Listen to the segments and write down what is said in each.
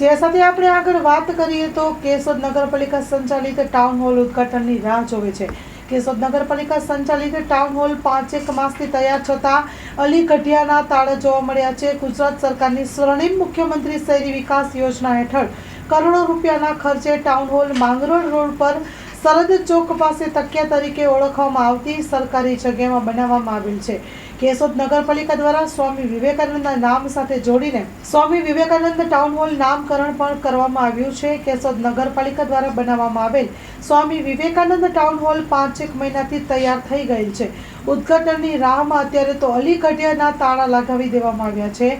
તે સાથે આપણે આગળ વાત કરીએ તો કેશોદ નગરપાલિકા સંચાલિત ટાઉન હોલ ઉદ્ઘાટનની રાહ જોવે છે. કેશોદ નગરપાલિકા સંચાલિત ટાઉન હોલ પાંચેક માસથી તૈયાર છતાં અલી ગઢિયાના તાળા જોવા મળ્યા છે. ગુજરાત સરકારની સ્વર્ણિમ મુખ્યમંત્રી શહેરી વિકાસ યોજના હેઠળ કરોડો રૂપિયાના ખર્ચે ટાઉન હોલ માંગરોળ રોડ પર સરહદ ચોક પાસે તકિયા તરીકે ઓળખવામાં આવતી સરકારી જગ્યામાં બનાવવામાં આવેલ છે. કેશોદ નગરપાલિકા દ્વારા સ્વામી વિવેકાનંદના નામ સાથે જોડીને સ્વામી વિવેકાનંદ ટાઉન હોલ નામકરણ પણ કરવામાં આવ્યું છે. કેશોદ નગરપાલિકા દ્વારા બનાવવામાં આવેલ સ્વામી વિવેકાનંદ ટાઉન હોલ પાંચેક મહિનાથી તૈયાર થઈ ગયેલ છે. ઉદ્ઘાટનની રાહમાં અત્યારે તો અલીગઢિયાના તાળા લગાવી દેવામાં આવ્યા છે.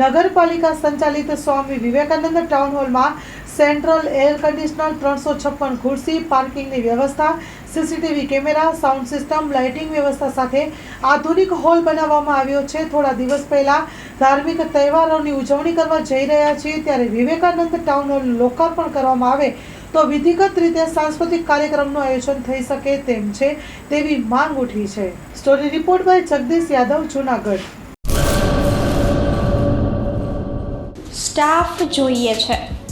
નગરપાલિકા સંચાલિત સ્વામી વિવેકાનંદ ટાઉન હોલમાં સેન્ટ્રલ એર કન્ડિશનર ત્રણસો છપ્પન ખુરશી, પાર્કિંગની વ્યવસ્થા, CCTV camera, sound system, lighting વ્યવસ્થા સાથે આધુનિક હોલ બનાવવામાં આવ્યો છે. થોડા દિવસ પહેલા ધાર્મિક તહેવારોની ઉજવણી કરવા જઈ રહ્યા છીએ. ત્યારે વિવેકાનંદ ટાઉન હોલ લોકાર્પણ કરવામાં આવે તો વિધિગત રીતે સાંસ્કૃતિક કાર્યક્રમનું આયોજન થઈ શકે તેમ છે તેવી માંગ ઉઠી છે. Story report by Jagdish Yadav, Junagadh. Staff જોઈએ છે.